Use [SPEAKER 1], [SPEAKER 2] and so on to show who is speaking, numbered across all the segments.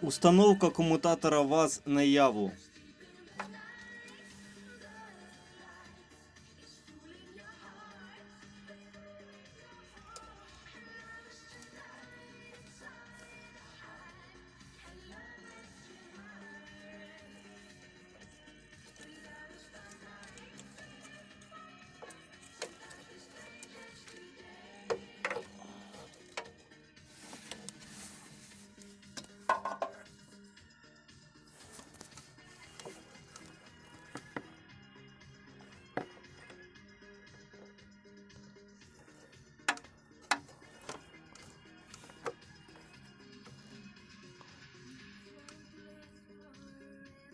[SPEAKER 1] Установка комутатора ВАЗ на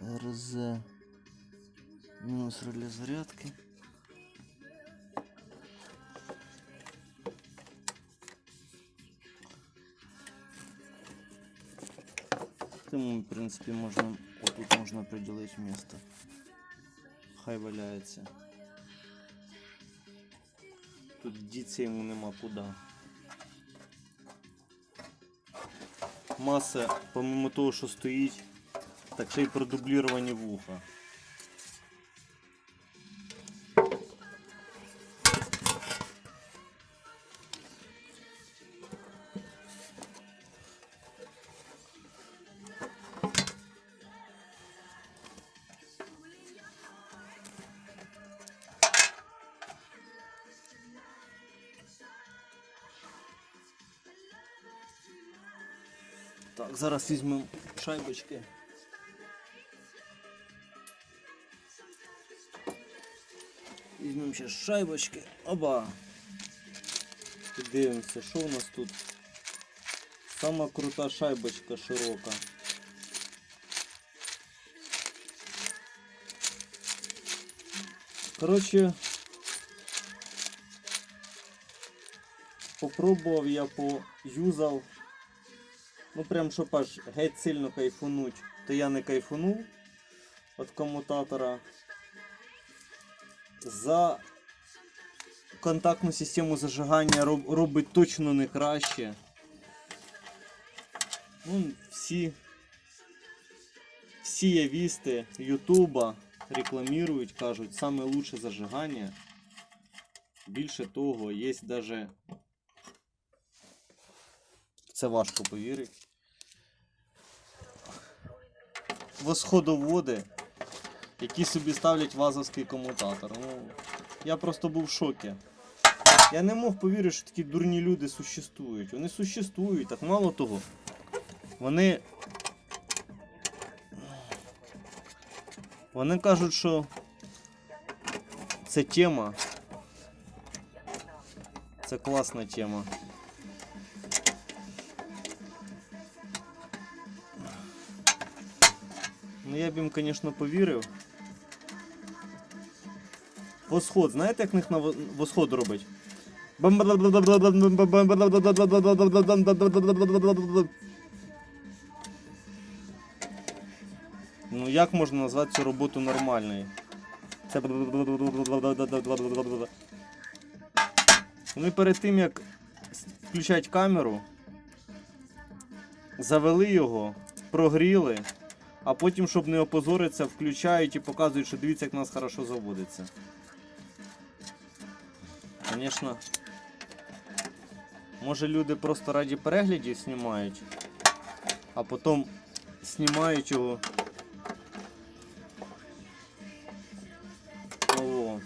[SPEAKER 1] РЗ. Минус реле зарядки. Тому, в принципі, можна, отут можна приділити місто. Хай валяється. Тут діться йому нема куди. Маса, помимо того, що стоїть, Так ще й продубліровані вуха. Так, зараз візьмемо шайбочки. Візьмемо ще шайбочки. Оба. Дивимося, що у нас тут. Сама крута шайбочка широка. Коротше, попробував я поюзав. Ну прям щоб аж геть сильно кайфануть, то я не кайфанув від комутатора. За контактну систему зажигання роб- робить точно не краще. Ну, всі, всі явісти Ютуба рекламують, кажуть, саме лучше зажигання. Більше того, є даже. Це важко повірити. Восходоводи, які собі ставлять вазовський комутатор. Ну, я просто був в шокі. Я не мог повірити, що такі дурні люди существують. Вони существують, так мало того. Вони. Вони кажуть, що це тема. Це класна тема. Ну я б їм, звісно, повірив. Восход, знаєте, як них на восход робить? Ну як можна назвати цю роботу нормальною? Це Вони перед тим як включати камеру, завели його, прогріли, а потім, щоб не опозоритися, включають і показують, що дивіться, як у нас хорошо заводиться. Звісно, може люди просто раді переглядів знімають, а потім знімають його. О.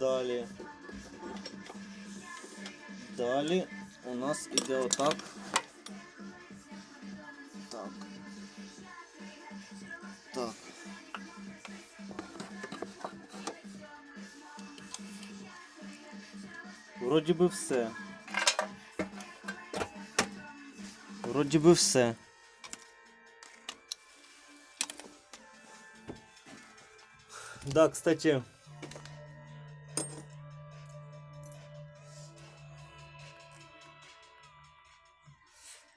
[SPEAKER 1] Далі. Далі у нас іде отак. Вроді би все. Вроді би все. Да, кстати.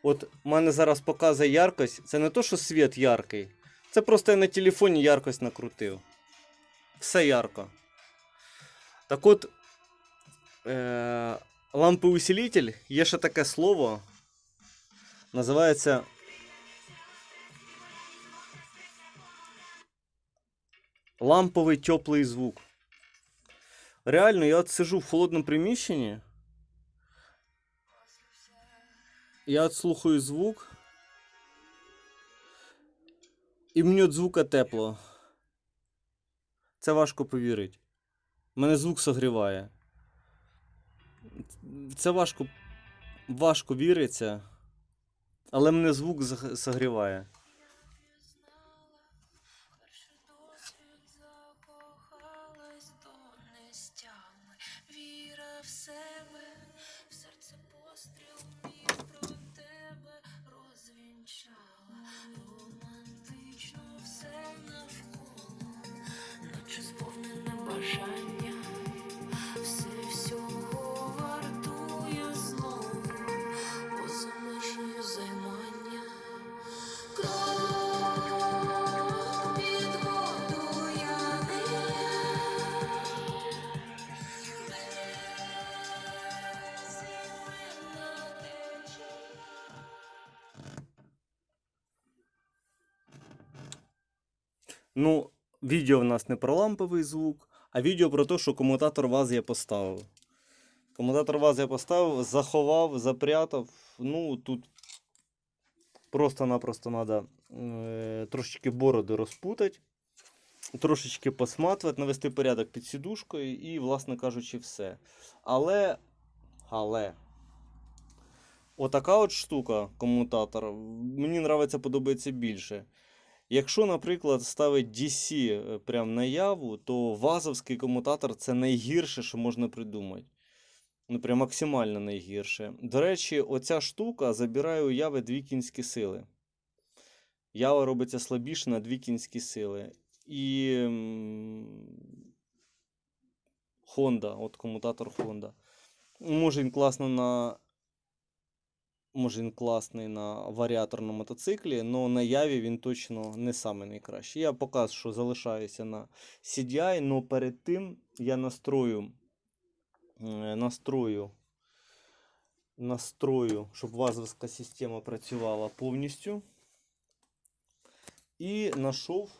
[SPEAKER 1] От у мене зараз показує яркость. Це не то, що світ яркий. Це просто я на телефоні яркость накрутив. Все ярко. Так от, е, лампоусилитель, є ще таке слово. Називається. Ламповий теплий звук. Реально, я от сижу в холодному приміщенні. Я от слухаю звук. І мені от звука тепло. Це важко повірити. Мене звук согріває. Це важко, важко віриться, але мене звук заг- согріває.
[SPEAKER 2] Перший досвід закохалась до нестями. Віра в себе, в серце постріл міг тебе розвінчала. Романтично все навколо, наче сповнене бажання.
[SPEAKER 1] Ну, відео в нас не про ламповий звук, а відео про те, що комутатор ваз я поставив. Комутатор ваз я поставив, заховав, запрятав. Ну, тут просто-напросто треба е, трошечки бороди розпутати, трошечки посматувати, навести порядок під сідушкою і, власне кажучи, все. Але, але, отака от штука, комутатор, мені нравиться, подобається більше. Якщо, наприклад, ставить DC е, прям наяву, то вазовський комутатор це найгірше, що можна придумати. Ну, прям максимально найгірше. До речі, оця штука забирає у яви дві кінські сили. Ява робиться слабіше на дві кінські сили. І Honda, от комутатор Honda. Може він класно на. Може він класний на варіаторному мотоциклі, але на яві він точно не самий найкращий. Я поки що залишаюся на CDI, але перед тим я настрою, е, настрою, настрою, щоб вазовська система працювала повністю. І знайшов,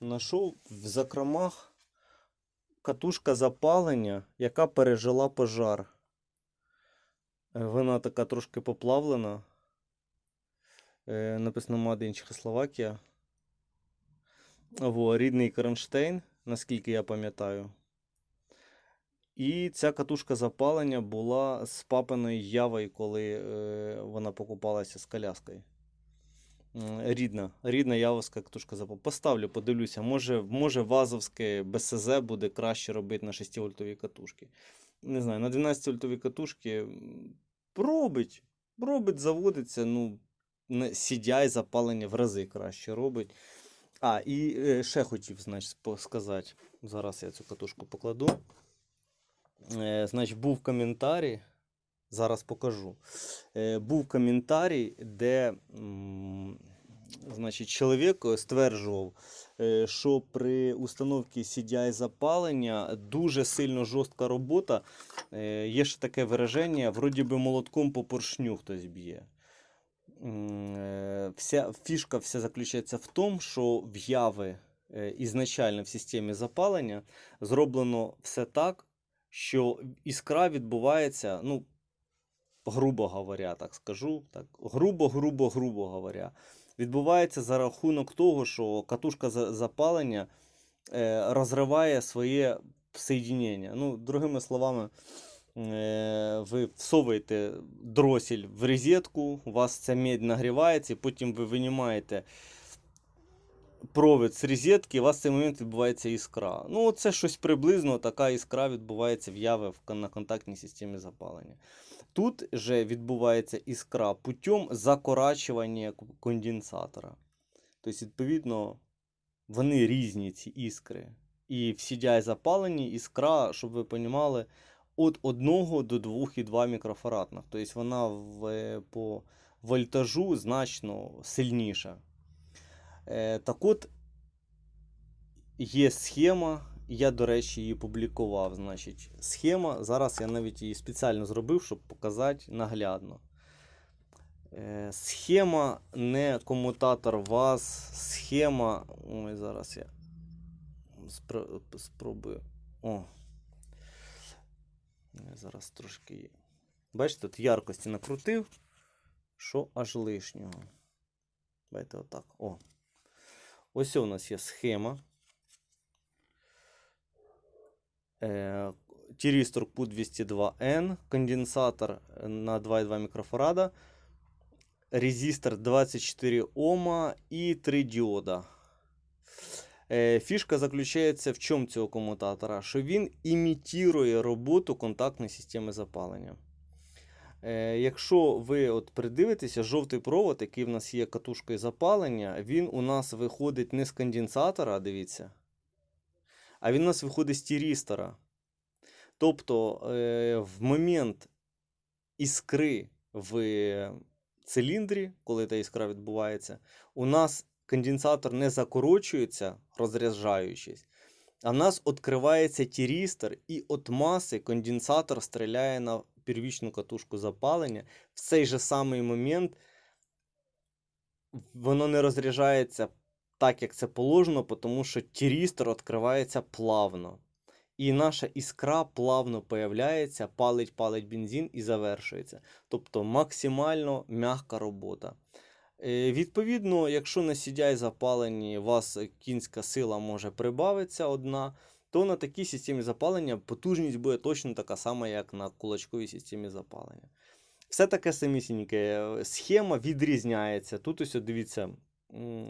[SPEAKER 1] знайшов в закромах катушка запалення, яка пережила пожар. Е, Вона така трошки поплавлена. Е, Написано in Чехословакія. Во, рідний кронштейн, наскільки я пам'ятаю. І ця катушка запалення була з папиною явою, коли е, вона покупалася з коляскою. Рідна, рідна явовська катушка запалення. Поставлю, подивлюся. Може, може вазовське БСЗ буде краще робити на 6 вольтовій катушки. Не знаю, на 12 вольтовій катушки м, робить. Робить, заводиться, ну, CDI запалення в рази краще робить. А, і е, ще хотів, значить, сказати. Зараз я цю катушку покладу. Е, значить, був коментарі. Зараз покажу. Е, був коментарій, де м, значить, чоловік стверджував, е, що при установці CDI запалення дуже сильно жорстка робота. Е, Є ще таке вираження, вроді би молотком по поршню хтось б'є. Е, Вся фішка вся заключається в тому, що в яви е, ізначально в системі запалення зроблено все так, що іскра відбувається, ну, грубо говоря, так скажу, так, грубо, грубо, грубо говоря, відбувається за рахунок того, що катушка запалення е, розриває своє соєдінення. Ну, другими словами, е, ви всовуєте дросіль в розетку, у вас ця медь нагрівається, і потім ви винімаєте провід з розетки, і у вас в цей момент відбувається іскра. Ну, це щось приблизно така іскра відбувається в яви на контактній системі запалення. Тут же відбувається іскра путем закорачування конденсатора. Тобто, відповідно, вони різні, ці іскри. І в CDI запаленні іскра, щоб ви розуміли, від 1 до 2,2 мікрофарадних. Тобто вона в, по вольтажу значно сильніша. Е, так от, є схема, я, до речі, її публікував. Значить, схема. Зараз я навіть її спеціально зробив, щоб показати наглядно. Е, схема не комутатор ВАЗ, схема. Ой, зараз я спробую. О. Я зараз трошки. Бачите, тут яркості накрутив, що аж лишнього. Давайте отак. О. Ось у нас є схема. Тірістор Q202N, конденсатор на 2,2 мікрофарада, резистор 24 Ома і 3 діода. Е, Фішка заключається в чому цього комутатора? Що він імітує роботу контактної системи запалення. Е, Якщо ви от придивитеся, жовтий провод, який в нас є катушкою запалення, він у нас виходить не з конденсатора, дивіться, а він у нас виходить з тірістора. Тобто е, в момент іскри в циліндрі, коли та іскра відбувається, у нас конденсатор не закорочується, розряджаючись, а в нас відкривається тірістор, і от маси конденсатор стріляє на первічну катушку запалення. В цей же самий момент воно не розряджається так, як це положено, тому що тірістор відкривається плавно. І наша іскра плавно появляється, палить, палить бензин і завершується. Тобто максимально м'яка робота. Е, Відповідно, якщо на CDI запаленні у вас кінська сила може прибавитися одна, то на такій системі запалення потужність буде точно така сама, як на кулачковій системі запалення. Все таке самісіньке. Е, Схема відрізняється. Тут ось дивіться,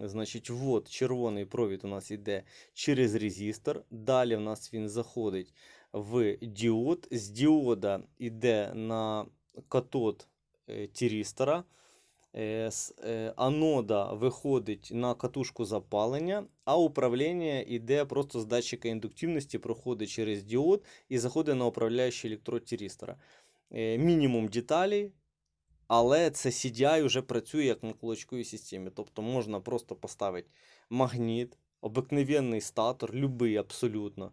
[SPEAKER 1] значить, вот червоний провід у нас йде через резистор. Далі в нас він заходить в діод. З діода йде на катод е, тірістора. Е, е, Анода виходить на катушку запалення, а управління йде просто з датчика індуктивності, проходить через діод і заходить на управляючий електрод тірістора. Мінімум деталей, але це CDI вже працює як на кулачковій системі. Тобто можна просто поставити магніт, обикновенний статор, любий абсолютно.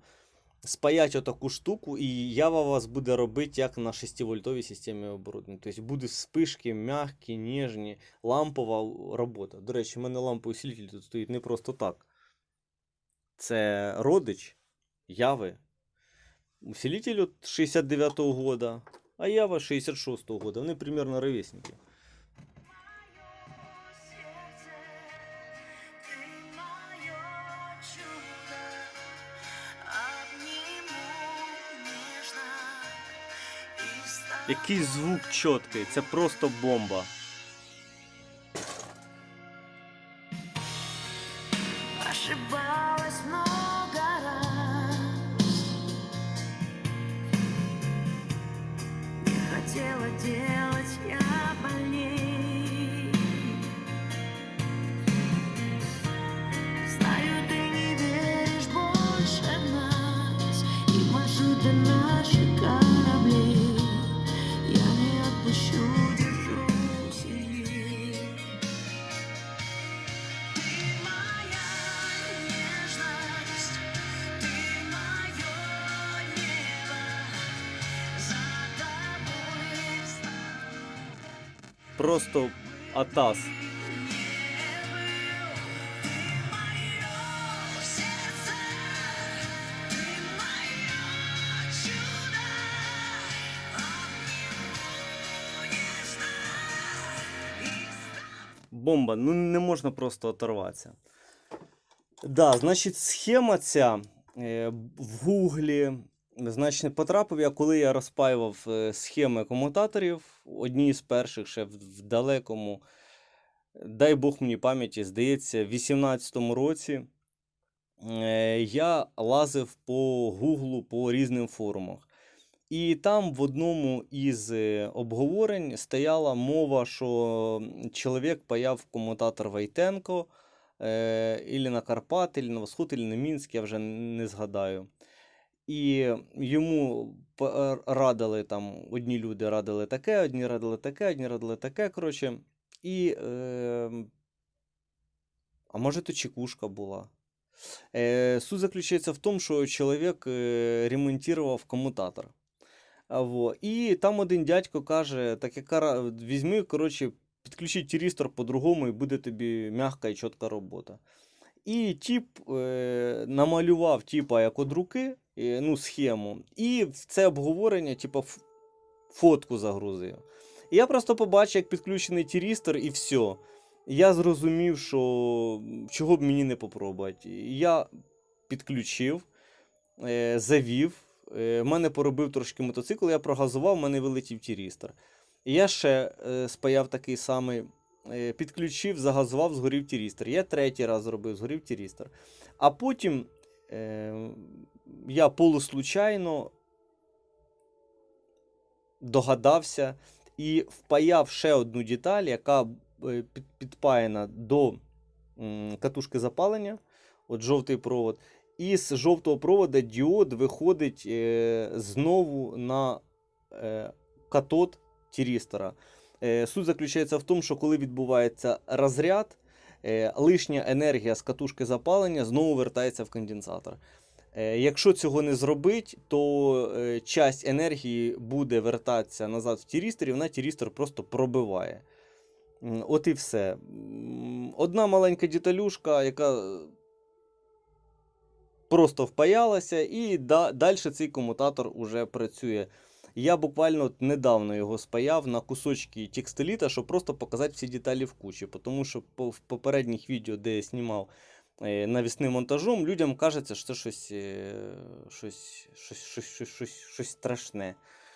[SPEAKER 1] Спаять отаку штуку, і ява вас буде робити як на 6-вольтовій системі оборудовання. Тобто буде спишки м'які, ніжні, лампова робота. До речі, в мене ламповий усилитель тут стоїть не просто так. Це родич яви. Усилитель от 69-го года, а ява 66-го года. Вони примерно ровесники. Який звук чіткий, це просто бомба.
[SPEAKER 2] Нежно и
[SPEAKER 1] Бомба, ну не можна просто оторватися. Да, значить, схема ця е, в Гуглі. Значить, потрапив я, коли я розпаював е, схеми комутаторів, одні з перших ще в, далекому, дай Бог мені пам'яті, здається, в 18-му році е, я лазив по Гуглу по різним форумах. І там в одному із е, обговорень стояла мова, що чоловік паяв комутатор Войтенко, е, ілі на Карпат, ілі на Восход, ілі на Мінськ, я вже не згадаю. І йому радили там, одні люди радили таке, одні радили таке, одні радили таке. Коротше. І, е, а може, то чекушка була. Е, суть заключається в тому, що чоловік е, ремонтував комутатор. Во. І там один дядько каже: так яка візьми, коротше, підключи тірістор по-другому, і буде тобі м'яка і чітка робота. І тіп е, намалював типа як од руки, е, ну, схему, і в це обговорення, типа, фотку загрузив. І я просто побачив, як підключений тірістор, і все. Я зрозумів, що чого б мені не попробувати. Я підключив, е, завів. Е, в мене поробив трошки мотоцикл, я прогазував, в мене вилетів тірістор. І я ще е, спаяв такий самий, підключив, загазував, згорів тірістор. Я третій раз зробив, згорів тірістор. А потім е, я полуслучайно догадався і впаяв ще одну деталь, яка е, підпаяна до катушки запалення, от жовтий провод. І з жовтого провода діод виходить е, знову на е, катод тірістора. Е, суть заключається в тому, що коли відбувається розряд, е, лишня енергія з катушки запалення знову вертається в конденсатор. Е, Якщо цього не зробить, то часть енергії буде вертатися назад в тірістор, і вона тірістор просто пробиває. От і все. Одна маленька деталюшка, яка просто впаялася, і далі цей комутатор уже працює. Я буквально недавно його спаяв на кусочки текстиліта, щоб просто показати всі деталі в кучі. Тому що в попередніх відео, де я знімав е, навісним монтажом, людям кажеться, що це щось, е, щось, щось, щось, щось, щось, щось страшне.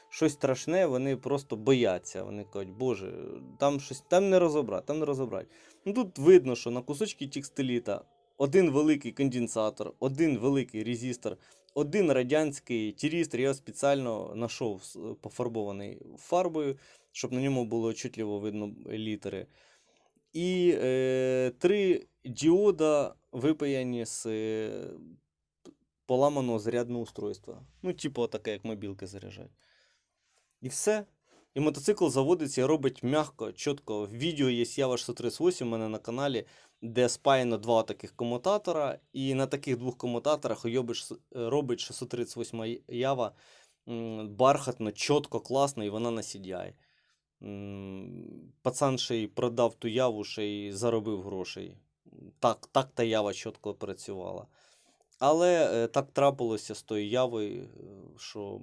[SPEAKER 1] Щось страшне, вони просто бояться. Вони кажуть, боже, там щось там не розібрати, там не розібрати. Ну тут видно, що на кусочки текстиліта один великий конденсатор, один великий резистор, один радянський тірістр. Я спеціально знайшов с- пофарбований фарбою, щоб на ньому було чутливо видно літери. І е, три діода випаяні з е, поламаного зарядного устройства. Ну, типу, таке, як мобілки заряджають. І все. І мотоцикл заводиться і робить м'яко, чітко. В відео є Ява 638 у мене на каналі, де спаяно два таких комутатора. І на таких двох комутаторах уйобиш, робить 638 Ява бархатно, чітко, класно, і вона на CDI. Пацан ще й продав ту яву, ще й заробив грошей. Так, так та ява чітко працювала. Але е, так трапилося з тою явою, е, що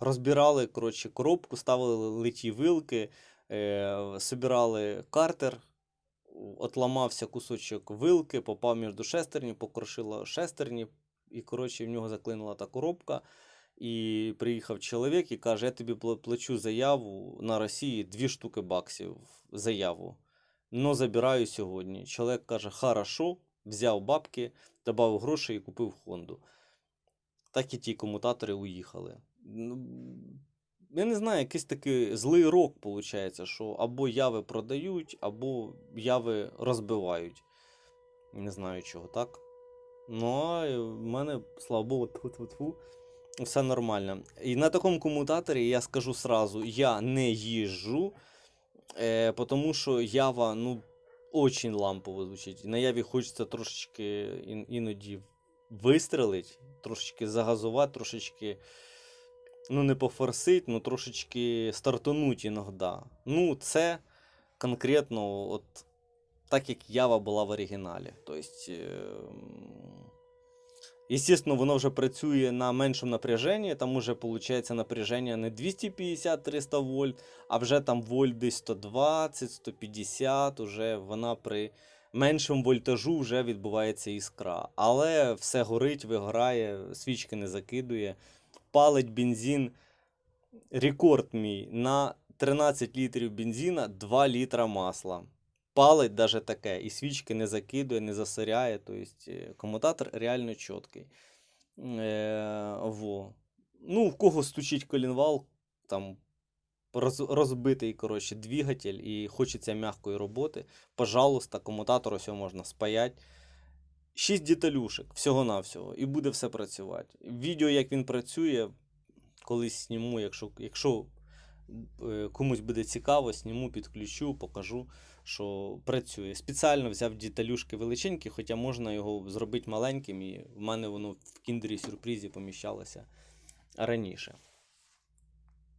[SPEAKER 1] розбирали коротше, коробку, ставили литі вилки, е, собирали картер, отламався кусочок вилки, попав між шестерні, покрошило шестерні, і коротше, в нього заклинула та коробка. І приїхав чоловік і каже: Я тобі плачу заяву на Росії дві штуки баксів заяву. Но забираю сьогодні. Чоловік каже: Хорошо, взяв бабки, додав грошей і купив Хонду. Так і ті комутатори уїхали. Ну, Я не знаю, якийсь такий злий рок, виходить, що або яви продають, або яви розбивають. Не знаю чого, так? Ну, а в мене, слава Богу, тьфу-тьфу-тьфу, все нормально. І на такому комутаторі я скажу сразу, я не їжджу, е, тому що ява, ну, очень лампово звучить. На яві хочеться трошечки іноді вистрелити, трошечки загазувати, трошечки, ну, не пофорсить, ну трошечки стартануть іноді. Ну, це конкретно от так, як ява була в оригіналі. Тобто, Естественно, воно вже працює на меншому напряженні, там уже виходить напряження не 250-300 вольт, а вже там вольт десь 120-150, уже вона при меншому вольтажу вже відбувається іскра. Але все горить, вигорає, свічки не закидує, палить бензин. Рекорд мій на 13 літрів бензина 2 літра масла. Палить даже таке, і свічки не закидує, не засоряє. Тобто комутатор реально чіткий. Е, во. Ну, в кого стучить колінвал, там роз, розбитий коротше, двигатель і хочеться м'якої роботи. Пожалуйста, комутатор ось можна спаять. 6 деталюшек, всього-навсього, і буде все працювати. Відео, як він працює, колись зніму, якщо, якщо е, комусь буде цікаво, зніму, підключу, покажу, що працює. Спеціально взяв деталюшки величенькі, хоча можна його зробити маленьким, і в мене воно в кіндері сюрпризі поміщалося раніше.